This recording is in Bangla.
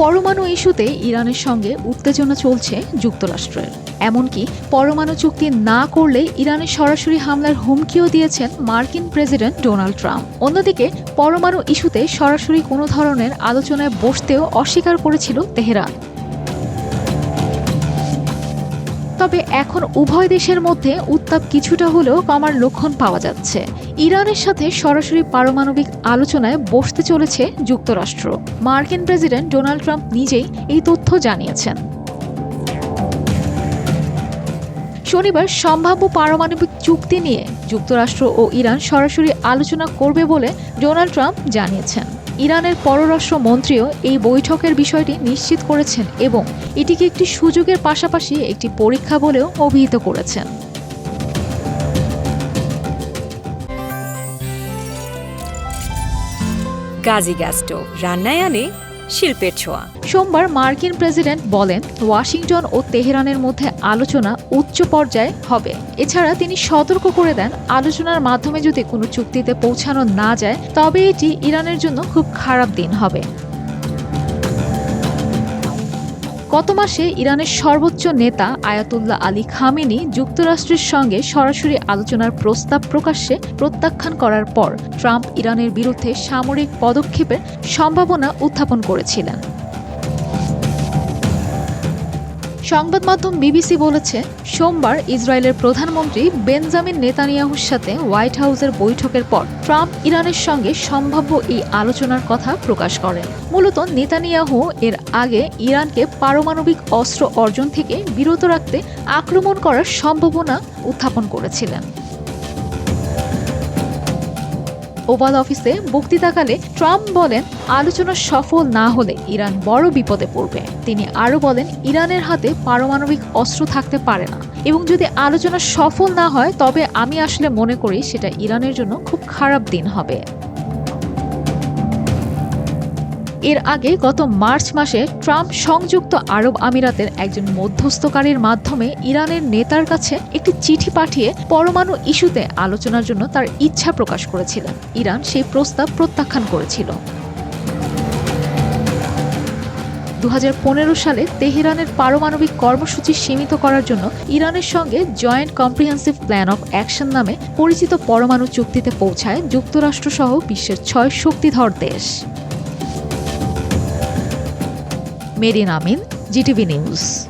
পরমাণু ইস্যুতে ইরানের সঙ্গে উত্তেজনা চলছে যুক্তরাষ্ট্রের। এমনকি পরমাণু চুক্তি না করলে ইরানের সরাসরি হামলার হুমকিও দিয়েছেন মার্কিন প্রেসিডেন্ট ডোনাল্ড ট্রাম্প। অন্যদিকে, পরমাণু ইস্যুতে সরাসরি কোনো ধরনের আলোচনায় বসতেও অস্বীকার করেছিল তেহরান। তবে এখন উভয় দেশের মধ্যে উত্তাপ কিছুটা হলেও কমার লক্ষণ পাওয়া যাচ্ছে। ইরানের সাথে সরাসরি পারমাণবিক আলোচনায় বসতে চলেছে যুক্তরাষ্ট্র। মার্কিন প্রেসিডেন্ট ডোনাল্ড ট্রাম্প নিজেই এই তথ্য জানিয়েছেন। শনিবার সম্ভাব্য পারমাণবিক চুক্তি নিয়ে যুক্তরাষ্ট্র ও ইরান সরাসরি আলোচনা করবে বলে ডোনাল্ড ট্রাম্প জানিয়েছেন। ইরানের পররাষ্ট্র মন্ত্রীও এই বৈঠকের বিষয়টি নিশ্চিত করেছেন এবং এটিকে একটি সুযোগের পাশাপাশি একটি পরীক্ষা বলেও অভিহিত করেছেন। গাজী গ্যাস্টো রান্নায় আনে শিল্পের ছোঁয়া। সোমবার মার্কিন প্রেসিডেন্ট বলেন, ওয়াশিংটন ও তেহরানের মধ্যে আলোচনা উচ্চ পর্যায়ে হবে। এছাড়া তিনি সতর্ক করে দেন, আলোচনার মাধ্যমে যদি কোনো চুক্তিতে পৌঁছানো না যায়, তবে এটি ইরানের জন্য খুব খারাপ দিন হবে। গত মাসে ইরানের সর্বোচ্চ নেতা আয়াতুল্লাহ আলী খামেনি যুক্তরাষ্ট্রের সঙ্গে সরাসরি আলোচনার প্রস্তাব প্রকাশ্যে প্রত্যাখ্যান করার পর ট্রাম্প ইরানের বিরুদ্ধে সামরিক পদক্ষেপের সম্ভাবনা উত্থাপন করেছিলেন। সংবাদ মাধ্যম বিবিসি বলেছে, সোমবার ইসরায়েলের প্রধানমন্ত্রী বেঞ্জামিন নেতানিয়াহুর সাথে হোয়াইট হাউসের বৈঠকের পর ট্রাম্প ইরানের সঙ্গে সম্ভাব্য এই আলোচনার কথা প্রকাশ করেন। মূলত নেতানিয়াহু এর আগে ইরানকে পারমাণবিক অস্ত্র অর্জন থেকে বিরত রাখতে আক্রমণ করার সম্ভাবনা উত্থাপন করেছিলেন। ওভাল অফিসে বক্তৃতাকালে ট্রাম্প বলেন, আলোচনা সফল না হলে ইরান বড় বিপদে পড়বে। তিনি আরও বলেন, ইরানের হাতে পারমাণবিক অস্ত্র থাকতে পারে না। এবং যদি আলোচনা সফল না হয়, তবে আমি আসলে মনে করি সেটা ইরানের জন্য খুব খারাপ দিন হবে। এর আগে গত মার্চ মাসে ট্রাম্প সংযুক্ত আরব আমিরাতের একজন মধ্যস্থকারীর মাধ্যমে ইরানের নেতার কাছে একটি চিঠি পাঠিয়ে পরমাণু ইস্যুতে আলোচনার জন্য তার ইচ্ছা প্রকাশ করেছিলেন। ইরান সেই প্রস্তাব প্রত্যাখ্যান করেছিল। দু হাজার পনেরো সালে তেহরানের পারমাণবিক কর্মসূচি সীমিত করার জন্য ইরানের সঙ্গে joint comprehensive plan of action নামে পরিচিত পরমাণু চুক্তিতে পৌঁছায় যুক্তরাষ্ট্রসহ বিশ্বের ছয় শক্তিধর দেশ। Merin Amin GTV news.